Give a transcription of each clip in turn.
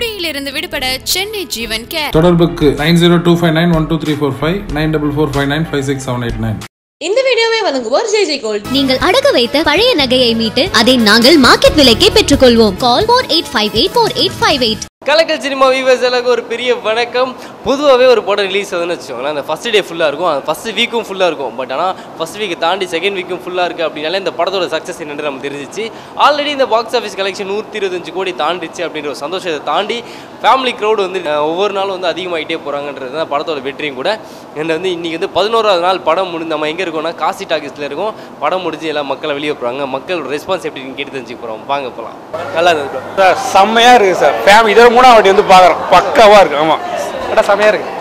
குடியிலிருந்து விடுபட சென்னை ஜீவன் கேர். தொடர்புக்கு nine zero two five nine one two three four five nine double four five nine five six seven eight nine. இந்த வீடியோவை வழங்குவோர் Jai Jai gold நீங்கள் அடகு வைத்த பழைய நகையை மீட்டு அதை நாங்கள் மார்க்கெட் விலைக்கே பெற்றுக்கொள்வோம். Call four eight five eight four eight five eight. கலக்கல் சினிமா வியூவர்ஸ் எல்லாருக்கும் ஒரு பெரிய வணக்கம். பொதுவாகவே ஒரு படம் ரிலீஸ் ஆகுதுன்னு வச்சுக்கோங்களேன். அந்த ஃபஸ்ட் டே ஃபுல்லாக இருக்கும். அந்த ஃபஸ்ட் வீக்கும் ஃபுல்லாக இருக்கும். பட் ஆனால் ஃபஸ்ட் வீக் தாண்டி செகண்ட் வீக்கும் ஃபுல்லாக இருக்குது அப்படின்னாலே இந்த படத்தோட சக்ஸஸ் என்னென்று நம்ம தெரிஞ்சிச்சு. ஆல்ரெடி இந்த பாக்ஸ் ஆஃபீஸ் கலெக்ஷன் நூற்றி இருபத்தஞ்சு கோடி தாண்டிச்சு அப்படின்ற ஒரு சந்தோஷத்தை தாண்டி ஃபேமிலி க்ரௌட் வந்து ஒவ்வொரு நாளும் வந்து அதிகமாகிட்டே போகிறாங்கன்றது தான் படத்தோட வெற்றியும் கூட. என்ன வந்து இன்றைக்கி வந்து பதினோராவது நாள் படம் முடிஞ்சு நம்ம எங்கே இருக்கோம்னா காசி டாக்கீஸில் இருக்கோம். படம் முடிஞ்சு எல்லாம் மக்களை வெளியே போகிறாங்க மக்கள் ரெஸ்பான்ஸ் எப்படின்னு கேட்டு தெரிஞ்சுக்க போகிறோம் வாங்க போகலாம் நல்லா இருந்தது சார் செம்மையாக இருக்குது சார். ஃபேமிலி இதோட மூணாவது வாட்டி வந்து பார்க்குறோம் பக்காவாக இருக்குது ஆமாம் படம் செம்மையாக இருக்குது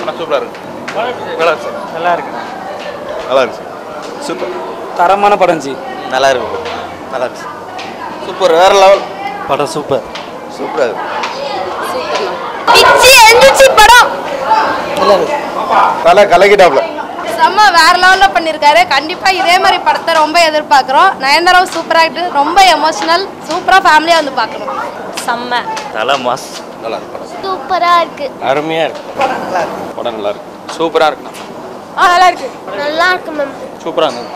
படம் சூப்பராக இருக்குது நல்லா இருக்கு நல்லா இருக்கு. நல்லா இருக்கு சூப்பர். தரமான படம் ஜி. நல்லா இருக்கு நல்லா இருக்கு சூப்பர். வேற லெவல் படம் சூப்பர். சூப்பராக இருக்கு. படம். நல்லா கலக்கிட்டாப்ல. செம்ம வேற லெவல்ல பண்ணிருக்காரு. கண்டிப்பா இதே மாதிரி படத்தை ரொம்ப எதிர்பார்க்குறோம். நயன்தாராவும் சூப்பரா இருக்கு ரொம்ப எமோஷனல் சூப்பரா ஃபேமிலியா வந்து பார்க்கணும். செம்ம. நல்லா மாஸ். நல்லா இருக்கு படம் சூப்பரா இருக்கு. அருமையாக இருக்கு. படம் நல்லா இருக்கு சூப்பராக இருக்குண்ணா ஆ நல்லா இருக்கு நல்லா இருக்கு மேம். சூப்பராக இருந்தது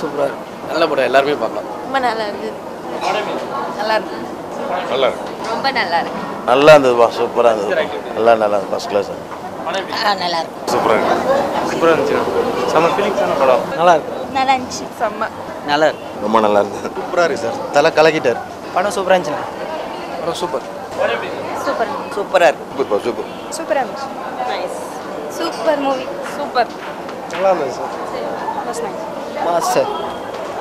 சூப்பராக இருக்கு. நல்ல படம். எல்லாருமே பார்க்கலாம். ரொம்ப நல்லா இருக்கு நல்லா இருக்கு நல்லா இருக்கு. ரொம்ப நல்லா இருக்கு. நல்லா இருந்ததுப்பா. சூப்பராக இருந்தது நல்லா நல்லா ஃபஸ்ட் கிளாஸ் நல்லா இருக்கு. சூப்பராக இருக்கு. சூப்பராக இருந்துச்சு. செம்ம ஃபீலிங்ஸான படம்? நல்லா இருக்கு. நல்லா இருந்துச்சு. செம்ம. நல்லா இருக்கு. ரொம்ப நல்லா இருந்தது. சூப்பராக இருக்கு சார். தலை கலக்கிட்டார். படம் சூப்பராக இருந்துச்சுண்ணா. படம் சூப்பர். சூப்பர் சூப்பராக இருக்கு. Super super. சூப்பரா இருந்துச்சு. Nice super movie. சூப்பர். நல்லா இருந்தது sir. Was nice mass sir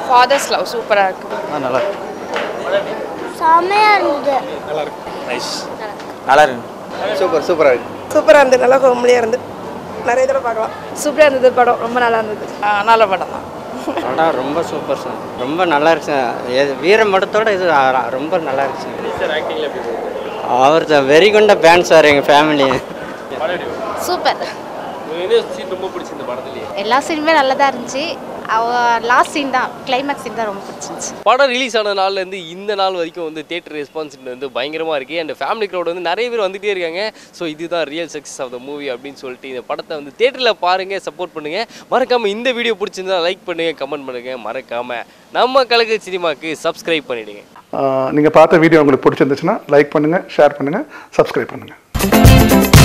father's love சூப்பரா இருக்கு. ஆ நல்லா இருக்கு. செம்மையா இருந்தது. நைஸ் நல்லா இருக்கு. சூப்பர் சூப்பராக இருக்கு. சூப்பரா இருந்தது. நல்லா ஹோம்லியா இருந்து நிறைய தடவை பார்க்கலாம். சூப்பரா இருந்தது படம். ரொம்ப நல்லா இருந்தது. நல்ல படம் தான். படம் ரொம்ப சூப்பர் சார். ரொம்ப நல்லா இருக்கு சார் எது- வீர மடத்தோட இது ரொம்ப நல்லா இருக்கு சார் அவர் வெறி கொண்ட பேன் சார் எங்கள் ஃபேமிலி சூப்பர். என்ன சீன் ரொம்ப பிடிச்சிருந்த படத்துலயே? எல்லா சீனுமே நல்லதா இருந்துச்சு. அவ லாஸ்ட் சீன் தான் கிளைமேக்ஸ் சீன் தான் ரொம்ப பிடிச்சிருந்துச்சு. படம் ரிலீஸ் ஆன நாள்லேருந்து இந்த நாள் வரைக்கும் வந்து தேட்டர் ரெஸ்பான்ஸ் வந்து பயங்கரமாக இருக்குது அண்ட் ஃபேமிலி க்ரௌட் வந்து நிறைய பேர் வந்துகிட்டே இருக்காங்க. ஸோ இதுதான் real success of the movie அப்படின்னு சொல்லிட்டு இந்த படத்தை வந்து தேட்டரில் பாருங்கள் சப்போர்ட் பண்ணுங்கள் மறக்காமல் இந்த வீடியோ பிடிச்சிருந்தா லைக் பண்ணுங்கள் கமெண்ட் பண்ணுங்கள் மறக்காமல் நம்ம கலக்கு சினிமாக்கு சப்ஸ்கிரைப் பண்ணிவிடுங்க நீங்கள் பார்த்த வீடியோ உங்களுக்கு பிடிச்சிருந்துச்சுன்னா லைக் பண்ணுங்கள் ஷேர் பண்ணுங்கள் சப்ஸ்கிரைப் பண்ணுங்கள்